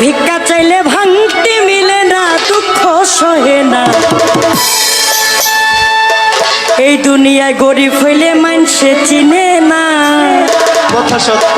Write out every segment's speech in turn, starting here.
ভিক্ষা চাইলে ভাঙতে মিলে না, দুঃখ সহে না। এই দুনিয়ায় গরিব হইলে মানুষে চিনে না। কথা সত্য।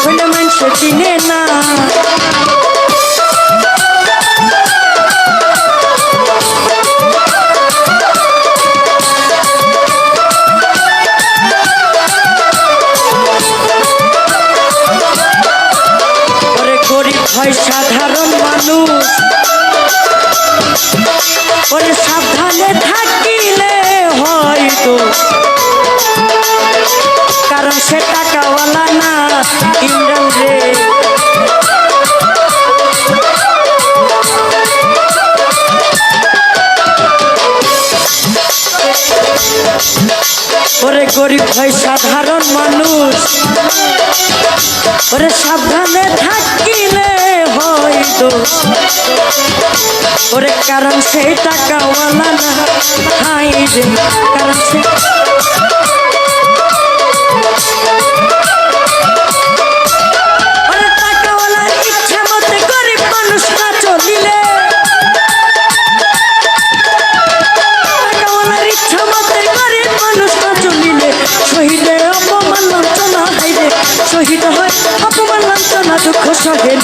হইলে মানুষে চিনে না। হয় সাধারণ মানুষ। ওরে গরিব ভাই সাধারণ মানুষ, ওরে সাবধানে থাকিলে হয়তো। ওরে কারণ সেই টাকাওয়ালা না হাই রে, কারণ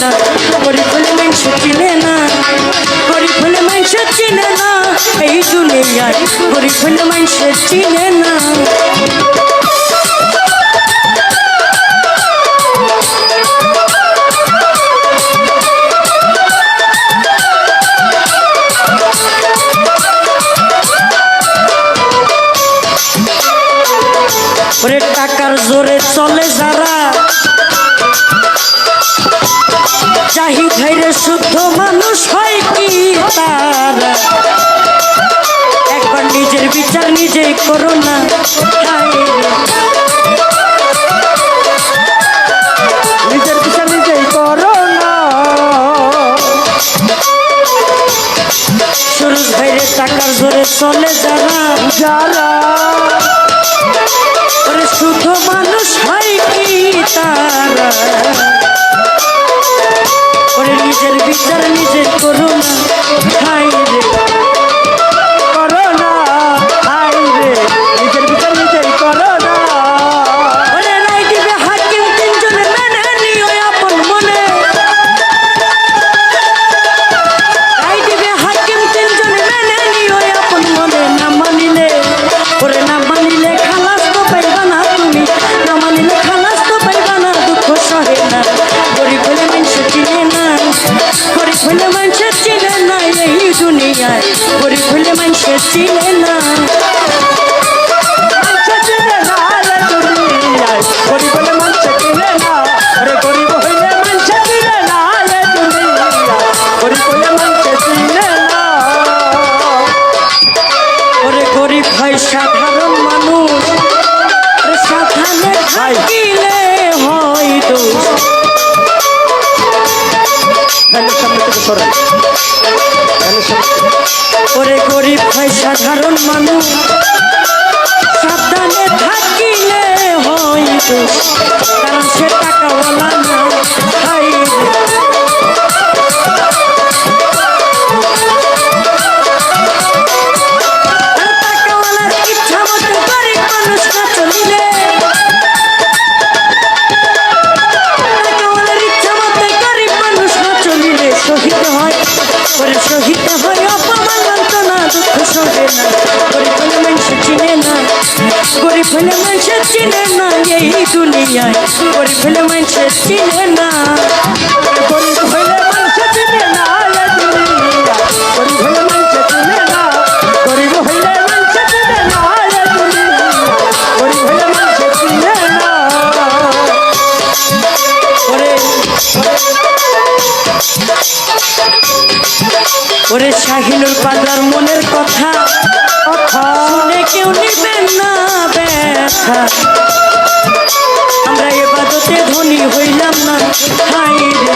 না, গরিব হলে মানুষ চিনে না, গরিব হলে মানুষ চিনে না, এই দুনিয়ায় গরিব হলে মানুষ চিনে না। ওরে টাকার জোরে চলে যারা চাহি ভাইরে, শুদ্ধ মানুষ হয় কি তারা? একবার নিজের বিচার নিজেই করো না। নিজের বিচার নিজেই করো না। সুরজ ভাইরে, টাকার জোরে চলে যারা যারা। শুদ্ধ মানুষ হয় কি তারা? ওরে নিজের বিচার নিজে করো না। রে। দুনিয়ায় গরিব হলে মানুষ চিনে না থেকে। ওরে গরিব হয় সাধারণ মানুষ সাবধানে থাকিলে হয় কারণ সে টাকাওয়ালা না হাই রে। আর টাকাওয়ালার ইচ্ছা দুঃখ সহে না গরিব হলে মানুষ চিনে না গরিব হলে মানুষ চিনে না এই দুনিয়ায় গরিব হলে মানুষ চিনে না ওরে শাহিনুর পাগলার মনের কথা। কথা শুনে কেউ নিবেন না ব্যথা। আমরা এবাদতে ধনী হইলাম না হাই রে।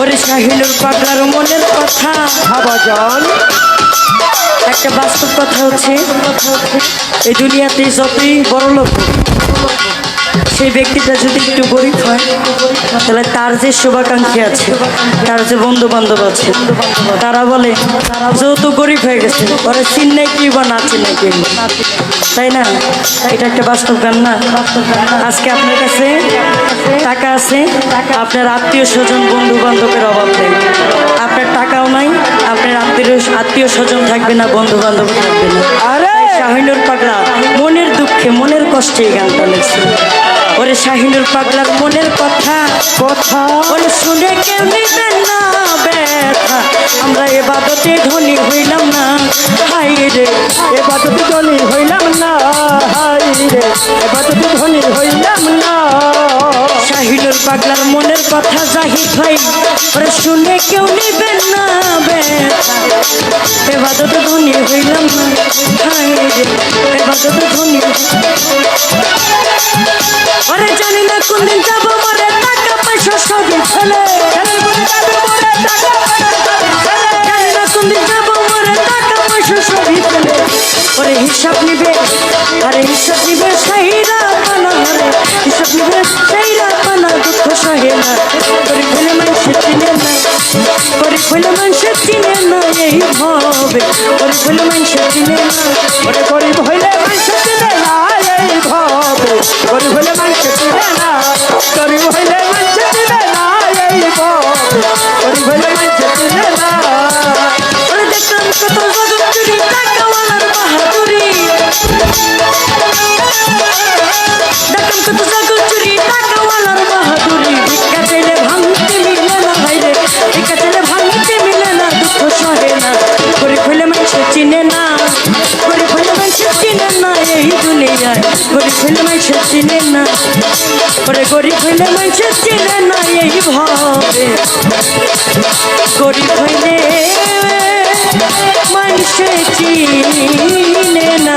ওরে শাহিনুর পাগলার মনের কথা। ভাবাজান একটা বাস্তব কথা হচ্ছে এই দুনিয়াতে যতই বড় লোক সেই ব্যক্তিটা যদি একটু গরিব হয়, তাহলে তার যে শুভাকাঙ্ক্ষী আছে, তার যে বন্ধু বান্ধব আছে, তারা বলে যেহেতু গরিব হয়ে গেছে। ওরা চিন্নাই কি বা না চিন্নাই কি? তাই না? এটা একটা বাস্তব গান না? আজকে আপনার কাছে টাকা আছে, আপনার আত্মীয় স্বজন বন্ধু বান্ধবের অভাব নেই। আপনার টাকাও নাই, আপনার আত্মীয় আত্মীয় স্বজন থাকবে না বন্ধু বান্ধব থাকবে না। আরে! শাহিনুর পাগলা, মনের দুঃখে মনের কষ্টে গানটা লেগছে। ওরে শাহিনুর পাগলার মনের কথা কথা। ওরে শুনে কেউ নিবেন না ব্যথা? আমরা এবাদতে ধনী হইলাম না, হাই রে। এবার তো ধনী হইলাম না, হাই রে। এবার তো ধনী হইলাম না। শাহিনুর পাগলার মনের কথা, জাহিদ ভাই, ওরে শুনে কেউ নিবেন না ব্যথা? এবাদতে ধনী হইলাম না ওরে জানি না কোনদিন যাব, মরে টাকা পয়সা সবই ফেলে। জানি না কোনদিন যাব, মরে টাকা পয়সা সবই ওরে মানুষের চিনে না মানুষের এই ভাবে। করে ফেলে মানুষের চিনে না, ওরে গরিব হইলে মানুষ না। ওরে গরিব হইলে মানুষ চিনে না এই ভাবে গরিব হইলে মানুষে চিনে না।